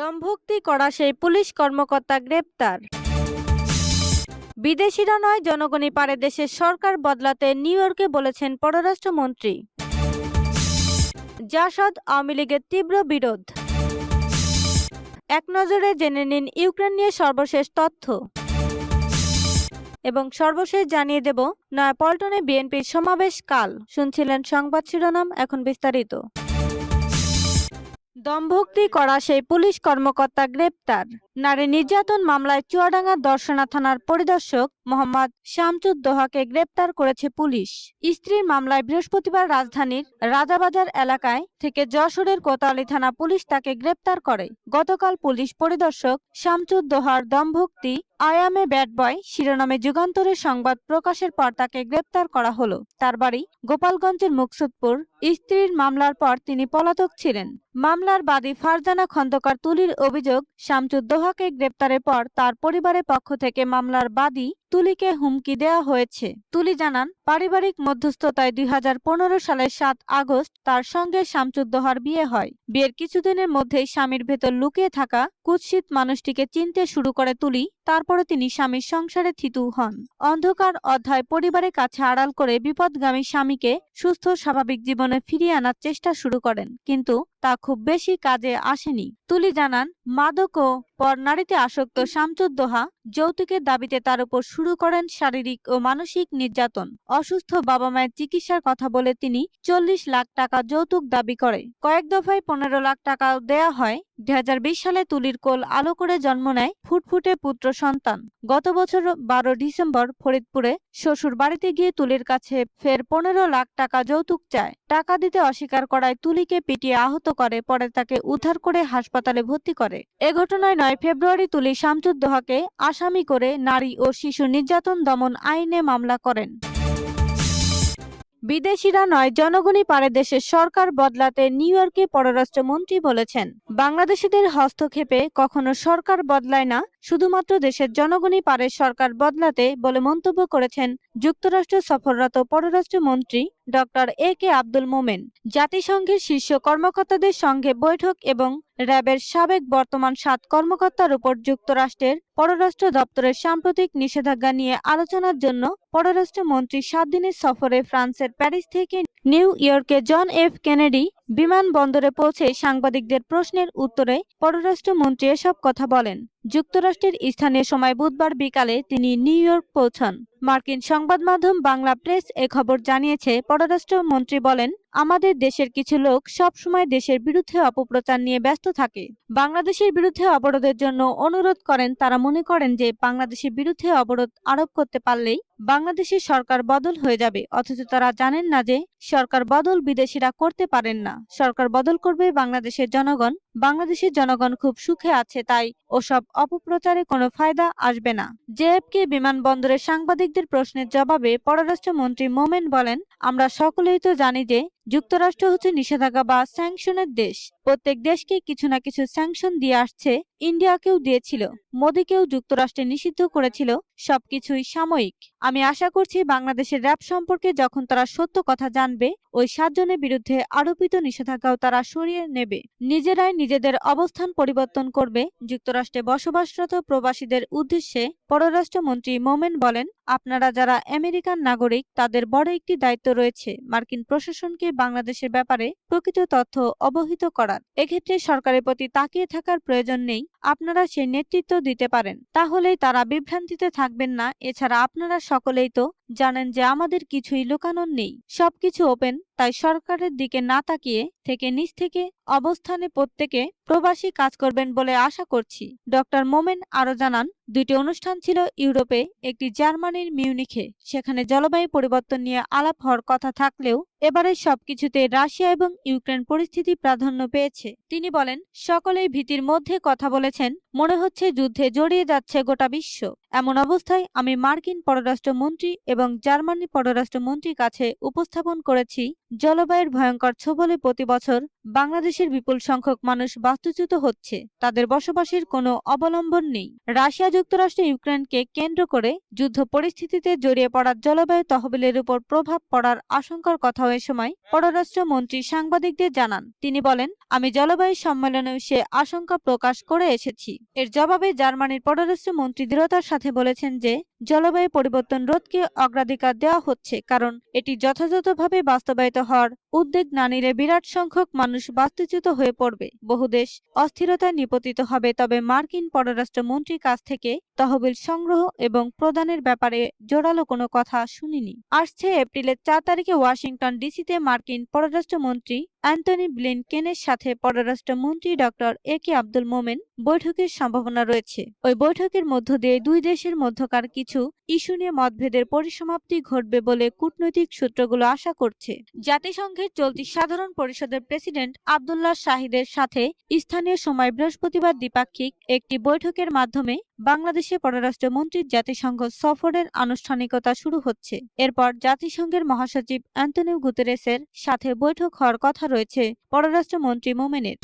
দমভক্তি করা সেই পুলিশ কর্মকর্তা গ্রেপ্তার। বিদেশিরা নয়, জনগণই পারে দেশের সরকার বদলাতে, নিউ ইয়র্কে বলেছেন পররাষ্ট্রমন্ত্রী। জাসদ আওয়ামী লীগের তীব্র বিরোধ। এক নজরে জেনে নিন ইউক্রেন নিয়ে সর্বশেষ তথ্য। এবং সর্বশেষ জানিয়ে দেব, নয়াপল্টনে বিএনপির সমাবেশ কাল। শুনছিলেন সংবাদ শিরোনাম, এখন বিস্তারিত। দমভক্তি করা সেই পুলিশ কর্মকর্তা গ্রেপ্তার। নারী নির্যাতন মামলায় চুয়াডাঙ্গা দর্শনা থানার পরিদর্শক মোহাম্মদ শামচুদ্দোহাকে গ্রেপ্তার করেছে পুলিশ। স্ত্রীর মামলায় বৃহস্পতিবার রাজধানীর রাজাবাজার এলাকায় থেকে যশোরের কোতালি থানা পুলিশ তাকে গ্রেপ্তার করে। গতকাল পুলিশ পরিদর্শক শামচুদ্দোহার দমভক্তি আয়ামে ব্যাট বয় শিরোনামে যুগান্তরের সংবাদ প্রকাশের পর তাকে গ্রেপ্তার করা হলো। তার বাড়ি গোপালগঞ্জের মুকসুদপুর। স্ত্রীর মামলার পর তিনি পলাতক ছিলেন। মামলার বাদী ফারজানা খন্দকার তুলির অভিযোগ শামচুদ্দোহাকে গ্রেপ্তারের পর তার পরিবারের পক্ষ থেকে মামলার বাদী তুলিকে হুমকি দেওয়া হয়েছে। তুলি জানান, পারিবারিক মধ্যস্থতায় দুই সালের সাত আগস্ট তার সঙ্গে শামচুদ্দোহার বিয়ে হয়। বিয়ের কিছুদিনের মধ্যেই স্বামীর ভেতর লুকিয়ে থাকা কুৎসিত মানুষটিকে চিনতে শুরু করে তুলি, তারপরে তিনি স্বামীর সংসারে থিতু হন। অন্ধকার অধ্যায় পরিবারের কাছে আড়াল করে বিপদগামী স্বামীকে সুস্থ, স্বাভাবিক জীবনে ফিরিয়ে আনার চেষ্টা শুরু করেন, কিন্তু তা খুব বেশি কাজে আসেনি। তুলি জানান, মাদক ও পর নারীতে আসক্ত শামচুদ্দোহা যৌতুকের দাবিতে তার উপর শুরু করেন শারীরিক ও মানসিক নির্যাতন। অসুস্থ বাবা মায়ের চিকিৎসার কথা বলে তিনি চল্লিশ লাখ টাকা যৌতুক দাবি করে। কয়েক দফায় পনেরো লাখ টাকা দেয়া হয় দু হাজার বিশ সালে তুলির কোল আলো করে জন্ম নেয় ফুটফুটে পুত্র সন্তান। গত বছর বারো ডিসেম্বর ফরিদপুরে শ্বশুর বাড়িতে গিয়ে তুলির কাছে ফের পনেরো লাখ টাকা যৌতুক চায়। টাকা দিতে অস্বীকার করায় তুলিকে পিটিয়ে আহত করে, পরে তাকে উদ্ধার করে হাসপাতালে ভর্তি করে। এ ঘটনায় নয় ফেব্রুয়ারি তুলি শামচুদ্দোহাকে আসামি করে নারী ও শিশু নির্যাতন দমন আইনে মামলা করেন। বিদেশিরা নয়, জনগণই পারে দেশের সরকার বদলাতে নিউ ইয়র্কে পররাষ্ট্রমন্ত্রী বলেছেন। বাংলাদেশিদের হস্তক্ষেপে কখনো সরকার বদলায় না, শুধুমাত্র দেশের জনগণই পারে সরকার বদলাতে বলে মন্তব্য করেছেন যুক্তরাষ্ট্র সফররত পররাষ্ট্রমন্ত্রী ডক্টর এ কে আব্দুল মোমেন, জাতিসংঘের শীর্ষ কর্মকর্তাদের সঙ্গে বৈঠক এবং র্যাবের সাবেক বর্তমান সাত কর্মকর্তার উপর যুক্তরাষ্ট্রের পররাষ্ট্র দপ্তরের সাম্প্রতিক নিষেধাজ্ঞা নিয়ে আলোচনার জন্য পররাষ্ট্রমন্ত্রী সাত দিনের সফরে ফ্রান্সের প্যারিস থেকে নিউ ইয়র্কে জন এফ কেনেডি বিমানবন্দরে পৌঁছে সাংবাদিকদের প্রশ্নের উত্তরে পররাষ্ট্রমন্ত্রী এসব কথা বলেন। যুক্তরাষ্ট্রের স্থানীয় সময় বুধবার বিকালে তিনি নিউ ইয়র্ক পৌঁছান। মার্কিন সংবাদ মাধ্যম বাংলা প্রেস এ খবর জানিয়েছে, পররাষ্ট্রমন্ত্রী বলেন আমাদের দেশের কিছু লোক সব সময় দেশের বিরুদ্ধে অপপ্রচার নিয়ে ব্যস্ত থাকে। বাংলাদেশের বিরুদ্ধে অবরোধের জন্য অনুরোধ করেন তারা মনে করেন যে বাংলাদেশের বিরুদ্ধে অবরোধ আরোপ করতে পারলেই বাংলাদেশের সরকার বদল হয়ে যাবে। অথচ তারা জানেন না যে সরকার বদল বিদেশিরা করতে পারেন না। সরকার বদল করবে বাংলাদেশের জনগণ। বাংলাদেশের জনগণ খুব সুখে আছে, তাই ওসব অপপ্রচারে কোনো ফায়দা আসবে না। জেএফকে বিমানবন্দরে সাংবাদিকদের প্রশ্নের জবাবে পররাষ্ট্রমন্ত্রী মোমেন বলেন, আমরা সকলেই তো জানি যে যুক্তরাষ্ট্র হচ্ছে নিষেধাজ্ঞা বা স্যাংশনের দেশ। প্রত্যেক দেশকে কিছু না কিছু স্যাংশন দিয়ে আসছে ইন্ডিয়াকেও দিয়েছিল, মোদীকেও যুক্তরাষ্ট্রে নিষিদ্ধ করেছিল, সবকিছুই সাময়িক। আমি আশা করছি বাংলাদেশের র্যাব সম্পর্কে যখন তারা সত্য কথা জানবে, ওই সাতজনের বিরুদ্ধে আরোপিত নিষেধাজ্ঞাও তারা সরিয়ে নেবে। নিজেরাই নিজেদের অবস্থান পরিবর্তন করবে, যুক্তরাষ্ট্রে বসবাসরত প্রবাসীদের উদ্দেশ্যে, পররাষ্ট্রমন্ত্রী মোমেন বলেন, আপনারা যারা আমেরিকান নাগরিক, তাদের বড় একটি দায়িত্ব রয়েছে, মার্কিন প্রশাসনকে বাংলাদেশের ব্যাপারে প্রকৃত তথ্য অবহিত করার। এক্ষেত্রে সরকারের প্রতি তাকিয়ে থাকার প্রয়োজন নেই আপনারা সেই নেতৃত্ব দিতে পারেন। তাহলেই তারা বিভ্রান্তিতে থাকবেন না। এছাড়া আপনারা সকলেই তো জানেন যে আমাদের কিছুই লুকানোর নেই। সবকিছু ওপেন। তাই সরকারের দিকে না তাকিয়ে থেকে নিজ থেকে অবস্থানে প্রত্যেকে প্রবাসী কাজ করবেন বলে আশা করছি। ডক্টর মোমেন আরও জানান, দুইটি অনুষ্ঠান ছিল ইউরোপে, একটি জার্মানির মিউনিখে। সেখানে জলবায়ু পরিবর্তন নিয়ে আলাপ হওয়ার কথা থাকলেও এবারে সবকিছুতে রাশিয়া এবং ইউক্রেন পরিস্থিতি প্রাধান্য পেয়েছে। তিনি বলেন, সকলেই ভীতির মধ্যে কথা বলেছেন, মনে হচ্ছে যুদ্ধে জড়িয়ে যাচ্ছে গোটা বিশ্ব। এমন অবস্থায় আমি মার্কিন পররাষ্ট্রমন্ত্রী এবং জার্মানি পররাষ্ট্রমন্ত্রীর কাছে উপস্থাপন করেছি জলবায়ুর ভয়ঙ্কর ছোবলে প্রতি বছর বাংলাদেশের বিপুল সংখ্যক মানুষ বাস্তুচ্যুত হচ্ছে। তাদের বসবাসের কোনো অবলম্বন নেই। রাশিয়া যুক্তরাষ্ট্র ইউক্রেনকে কেন্দ্র করে যুদ্ধ পরিস্থিতিতে জড়িয়ে পড়ার জলবায়ু তহবিলের উপর প্রভাব পড়ার আশঙ্কার কথাও এ সময় পররাষ্ট্রমন্ত্রী সাংবাদিকদের জানান। তিনি বলেন, আমি জলবায়ু সম্মেলনে সে আশঙ্কা প্রকাশ করে এসেছি। এর জবাবে জার্মানির পররাষ্ট্রমন্ত্রী দৃঢ়তার সাথে বলেছেন যে, জলবায়ু পরিবর্তন রোধকে অগ্রাধিকার দেওয়া হচ্ছে, কারণ এটি যথাযথভাবে বাস্তবায়িত হওয়ার উদ্যোগ না নিলে বিরাট সংখ্যক মানুষ বাস্তুচ্যুত হয়ে পড়বে। বহু দেশ অস্থিরতায় নিপতিত হবে, তবে মার্কিন পররাষ্ট্রমন্ত্রীর কাছ থেকে তহবিল সংগ্রহ এবং প্রদানের ব্যাপারে জোরালো কোনো কথা শুনিনি। আসছে এপ্রিলের চার তারিখে ওয়াশিংটন ডিসিতে মার্কিন পররাষ্ট্রমন্ত্রী অ্যান্টনি ব্লিনকেনের সাথে পররাষ্ট্রমন্ত্রী ডক্টর এ কে আব্দুল মোমেন বৈঠকের সম্ভাবনা রয়েছে। ওই বৈঠকের মধ্য দিয়ে দুই দেশের মধ্যকার কিছু ইস্যু নিয়ে মতভেদের পরিসমাপ্তি ঘটবে বলে কূটনৈতিক সূত্রগুলো আশা করছে। জাতিসংঘের চলতি সাধারণ পরিষদের প্রেসিডেন্ট আবদুল্লাহ শাহিদের সাথে স্থানীয় সময় বৃহস্পতিবার দ্বিপাক্ষিক একটি বৈঠকের মাধ্যমে বাংলাদেশে পররাষ্ট্রমন্ত্রীর জাতিসংঘ সফরের আনুষ্ঠানিকতা শুরু হচ্ছে। এরপর জাতিসংঘের মহাসচিব অ্যান্টনিও গুতেরেসের সাথে বৈঠক হওয়ার কথা রয়েছে পররাষ্ট্রমন্ত্রী মোমেনের।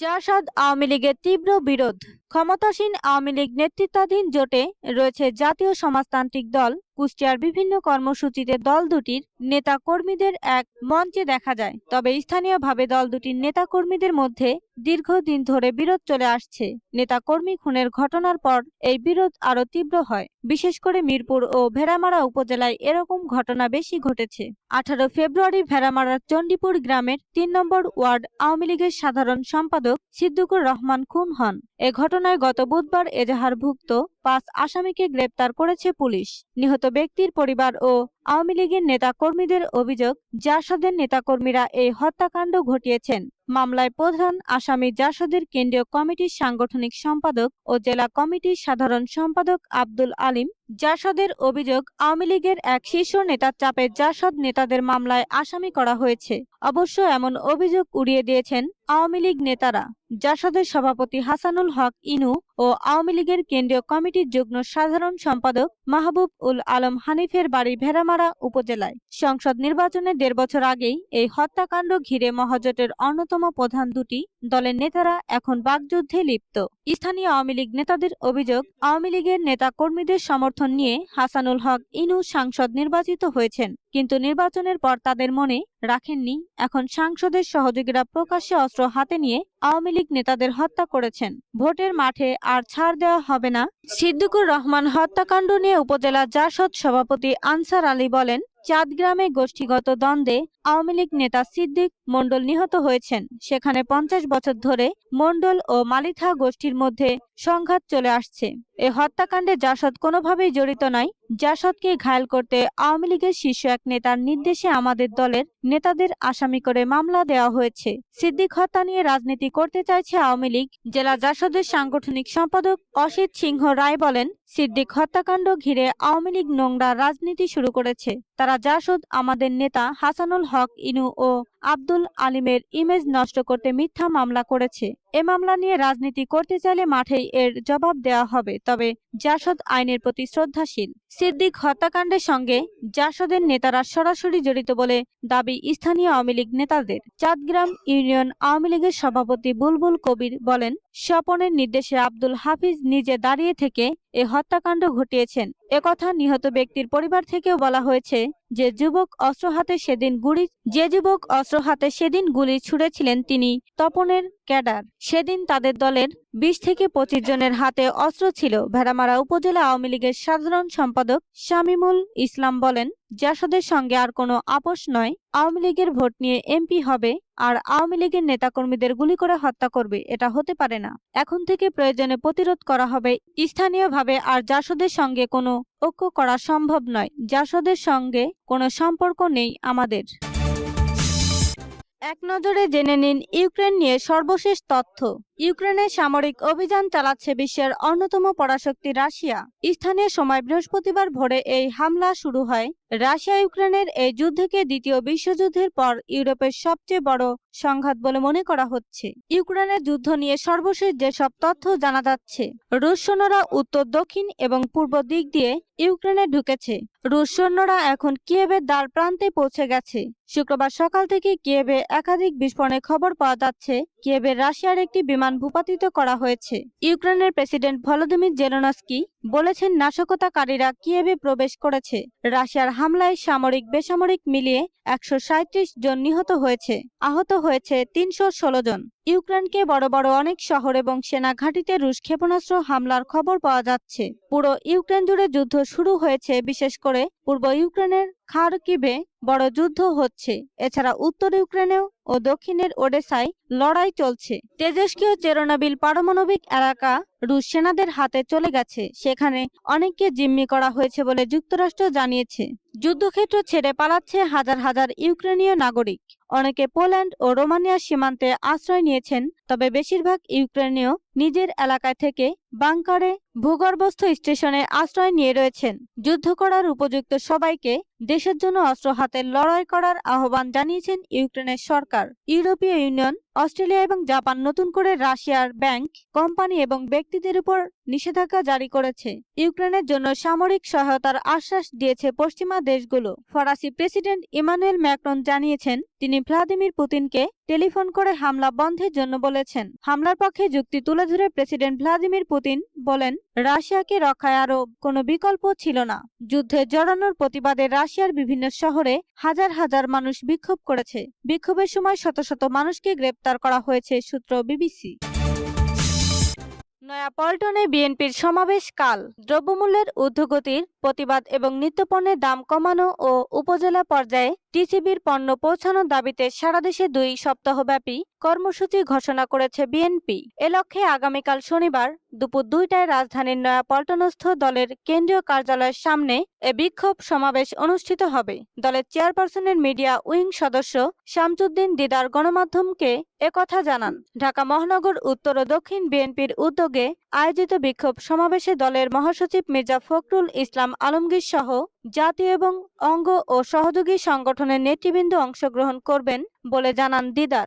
জাসাদ আওয়ামী লীগের তীব্র বিরোধ ক্ষমতাসীন আওয়ামী লীগ নেতৃত্বাধীন জোটে রয়েছে জাতীয় সমাজতান্ত্রিক দল, কুষ্টিয়ার বিভিন্ন কর্মসূচিতে দল দুটির নেতা কর্মীদের এক মঞ্চে দেখা যায়। তবে স্থানীয়ভাবে দল দুটির নেতা কর্মীদের মধ্যে দীর্ঘদিন ধরে বিরোধ চলে আসছে। নেতা কর্মী খুনের ঘটনার পর এই বিরোধ আরও তীব্র হয়। বিশেষ করে মিরপুর ও ভেড়ামারা উপজেলায় এরকম ঘটনা বেশি ঘটেছে। আঠারো ফেব্রুয়ারি ভেড়ামারার চণ্ডীপুর গ্রামের তিন নম্বর ওয়ার্ড আওয়ামী লীগের সাধারণ সম্পাদক সিদ্দিকুর রহমান খুন হন। এ ঘটনায় গত বুধবার এজাহারভুক্ত পাঁচ আসামিকে গ্রেপ্তার করেছে পুলিশ। নিহত ব্যক্তির পরিবার ও আওয়ামী লীগের নেতাকর্মীদের অভিযোগ, জাসদের নেতাকর্মীরা এই হত্যাকাণ্ড ঘটিয়েছেন। মামলায় প্রধান আসামি জাসদের কেন্দ্রীয় কমিটির সাংগঠনিক সম্পাদক ও জেলা কমিটির সাধারণ সম্পাদক আব্দুল আলিম, জাসদের অভিযোগ, আওয়ামী লীগের এক শীর্ষ নেতার চাপে জাসদ নেতাদের মামলায় আসামি করা হয়েছে। অবশ্য এমন অভিযোগ উড়িয়ে দিয়েছেন আওয়ামী লীগ নেতারা। জাসদের সভাপতি হাসানুল হক ইনু ও আওয়ামী লীগের কেন্দ্রীয় কমিটির যুগ্ম সাধারণ সম্পাদক মাহবুব উল আলম হানিফের বাড়ি ভেড়ামারা উপজেলায় সংসদ নির্বাচনে দেড় বছর আগেই এই হত্যাকাণ্ড ঘিরে মহাজোটের অন্যতম প্রধান দুটি দলের নেতারা এখন বাগযুদ্ধে লিপ্ত। স্থানীয় আওয়ামী লীগ নেতাদের অভিযোগ, আওয়ামী লীগের নেতা কর্মীদের সমর্থন নিয়ে হাসানুল হক ইনু সাংসদ নির্বাচিত হয়েছেন, কিন্তু নির্বাচনের পর তাদের মনে রাখেননি। এখন সাংসদের সহযোগীরা প্রকাশ্যে অস্ত্র হাতে নিয়ে আওয়ামী লীগ নেতাদের হত্যা করেছেন। ভোটের মাঠে আর ছাড় দেওয়া হবে না। সিদ্দিকুর রহমান হত্যাকাণ্ড নিয়ে উপজেলা জাসদ সভাপতি আনসার আলী বলেন চাঁদগ্রামে গোষ্ঠীগত দ্বন্দ্বে আওয়ামী লীগ নেতা সিদ্দিক মণ্ডল নিহত হয়েছেন। সেখানে পঞ্চাশ বছর ধরে মণ্ডল ও মালিথা গোষ্ঠীর মধ্যে সংঘাত চলে আসছে। এ হত্যাকাণ্ডে জাসদ কোনোভাবেই জড়িত নয়। জাসদকে ঘায়েল করতে আওয়ামী লীগের শীর্ষ এক নেতার নির্দেশে আমাদের দলের নেতাদের আসামি করে মামলা দেওয়া হয়েছে। সিদ্দিক হত্যা নিয়ে রাজনীতি করতে চাইছে আওয়ামী লীগ। জেলা জাসদের সাংগঠনিক সম্পাদক অসিত সিংহ রায় বলেন, সিদ্দিক হত্যাকাণ্ড ঘিরে আওয়ামী লীগ নোংরা রাজনীতি শুরু করেছে। তারা জাসদ, আমাদের নেতা হাসানুল হক ইনু ও আব্দুল আলিমের ইমেজ নষ্ট করতে মিথ্যা মামলা করেছে। এ মামলা নিয়ে রাজনীতি করতে চাইলে মাঠেই এর জবাব দেওয়া হবে, তবে জাসদ আইনের প্রতি শ্রদ্ধাশীল। সিদ্দিক হত্যাকাণ্ডের সঙ্গে জাসদের নেতারা সরাসরি জড়িত বলে দাবি স্থানীয় আওয়ামী লীগ নেতাদের। চাঁদগ্রাম ইউনিয়ন আওয়ামী লীগের সভাপতি বুলবুল কবির বলেন, স্বপনের নির্দেশে আব্দুল হাফিজ নিজে দাঁড়িয়ে থেকে এ হত্যাকাণ্ড ঘটিয়েছেন। একথা নিহত ব্যক্তির পরিবার থেকেও বলা হয়েছে যে যুবক অস্ত্র হাতে সেদিন গুলি, যে যুবক অস্ত্র হাতে সেদিন গুলি ছুড়েছিলেন তিনি তপনের ক্যাডার। সেদিন তাদের দলের বিশ থেকে পঁচিশ জনের হাতে অস্ত্র ছিল। ভেড়ামারা উপজেলা আওয়ামী লীগের সাধারণ সম্পাদক শামিমুল ইসলাম বলেন, জাসদের সঙ্গে আর কোনো আপোষ নয়, আওয়ামী লীগের ভোট নিয়ে এমপি হবে আর আওয়ামী লীগের নেতাকর্মীদের গুলি করে হত্যা করবে, এটা হতে পারে না। এখন থেকে প্রয়োজনে প্রতিরোধ করা হবে। স্থানীয়ভাবে আর জাসদের সঙ্গে কোনো ঐক্য করা সম্ভব নয়। জাসদের সঙ্গে কোনো সম্পর্ক নেই আমাদের। এক নজরে জেনে নিন ইউক্রেন নিয়ে সর্বশেষ তথ্য। ইউক্রেনের সামরিক অভিযান চালাচ্ছে বিশ্বের অন্যতম পরাশক্তি রাশিয়া। স্থানীয় সময় বৃহস্পতিবার ভোরে এই হামলা শুরু হয়। রাশিয়া ইউক্রেনের এই যুদ্ধকে দ্বিতীয় বিশ্বযুদ্ধের পর ইউরোপের সবচেয়ে বড় সংঘাত বলে মনে করা হচ্ছে। ইউক্রেনের যুদ্ধ নিয়ে সর্বশেষ যেসব তথ্য জানা যাচ্ছে, রুশ সৈন্যরা উত্তর, দক্ষিণ এবং পূর্ব দিক দিয়ে ইউক্রেনে ঢুকেছে। রুশ সৈন্যরা এখন কিয়েভের দ্বার প্রান্তে পৌঁছে গেছে। শুক্রবার সকাল থেকে কিয়েভে একাধিক বিস্ফোরণের খবর পাওয়া যাচ্ছে। কিয়েভে রাশিয়ার একটি বিমান ভূপাতিত করা হয়েছে। ইউক্রেনের প্রেসিডেন্ট ভলোদিমির জেলনস্কি বলেছেন, নাশকতাকারীরা কিয়েভে প্রবেশ করেছে? রাশিয়ার হামলায় সামরিক বেসামরিক মিলিয়ে একশো সাঁইত্রিশ জন নিহত হয়েছে। আহত হয়েছে তিনশো ষোলো জন। ইউক্রেনকে বড় বড় অনেক শহর এবং সেনা ঘাঁটিতে রুশ ক্ষেপণাস্ত্র হামলার খবর পাওয়া যাচ্ছে। পুরো ইউক্রেন জুড়ে যুদ্ধ শুরু হয়েছে, বিশেষ করে পূর্ব ইউক্রেনের খারকিভে। বড় যুদ্ধ হচ্ছে। এছাড়া উত্তর ইউক্রেনেও ও দক্ষিণের ওডেসায় লড়াই চলছে। তেজস্কীয় চেরোনাবিল পারমাণবিক এলাকা রুশ সেনাদের হাতে চলে গেছে। সেখানে অনেককে জিম্মি করা হয়েছে বলে যুক্তরাষ্ট্র জানিয়েছে। যুদ্ধক্ষেত্র ছেড়ে পালাচ্ছে হাজার হাজার ইউক্রেনীয় নাগরিক। অনেকে পোল্যান্ড ও রোমানিয়ার সীমান্তে আশ্রয় নিয়েছেন, তবে বেশিরভাগ ইউক্রেনীয় নিজের এলাকায় থেকে বাংকারে ভূগর্ভস্থ স্টেশনে আশ্রয় নিয়ে রয়েছেন। যুদ্ধ করার উপযুক্ত সবাইকে দেশের জন্য অস্ত্র হাতে লড়াই করার আহ্বান জানিয়েছেন ইউক্রেনের সরকার। ইউরোপীয় ইউনিয়ন, অস্ট্রেলিয়া এবং জাপান নতুন করে রাশিয়ার ব্যাংক, কোম্পানি এবং ব্যক্তিদের উপর নিষেধাজ্ঞা জারি করেছে। ইউক্রেনের জন্য সামরিক সহায়তার আশ্বাস দিয়েছে পশ্চিমা দেশগুলো। ফরাসি প্রেসিডেন্ট ইমানুয়েল ম্যাক্রন জানিয়েছেন, তিনি ভ্লাদিমির পুতিনকে টেলিফোন করে হামলা বন্ধের জন্য বলেছেন। হামলার পক্ষে যুক্তি তুলে ধরে প্রেসিডেন্ট ভ্লাদিমির পুতিন বলেন, রাশিয়াকে রক্ষায় আরও কোনো বিকল্প ছিল না। যুদ্ধে জড়ানোর প্রতিবাদে রাশিয়ার বিভিন্ন শহরে হাজার হাজার মানুষ বিক্ষোভ করেছে। বিক্ষোভের সময় শত শত মানুষকে গ্রেপ্তার করা হয়েছে, সূত্র বিবিসি। নয়াপল্টনে বিএনপির সমাবেশ কাল দ্রব্যমূল্যের ঊর্ধ্বগতির প্রতিবাদ এবং নিত্যপণ্যের দাম কমানো ও উপজেলা পর্যায়ে টিসিবির পণ্য পৌঁছানোর দাবিতে সারা দেশে দুই সপ্তাহব্যাপী কর্মসূচি ঘোষণা করেছে বিএনপি। এ লক্ষ্যে আগামীকাল শনিবার দুপুর দুইটায় রাজধানীর নয়াপল্টনস্থ দলের কেন্দ্রীয় কার্যালয়ের সামনে এ বিক্ষোভ সমাবেশ অনুষ্ঠিত হবে। দলের চেয়ারপারসনের মিডিয়া উইং সদস্য শামসুদ্দিন দিদার গণমাধ্যমকে একথা জানান। ঢাকা মহানগর উত্তর ও দক্ষিণ বিএনপির উদ্যোগে আয়োজিত বিক্ষোভ সমাবেশে দলের মহাসচিব মির্জা ফখরুল ইসলাম আলমগীর সহ জাতীয় এবং অঙ্গ ও সহযোগী সংগঠনের নেতৃবৃন্দ অংশগ্রহণ করবেন বলে জানান দিদার।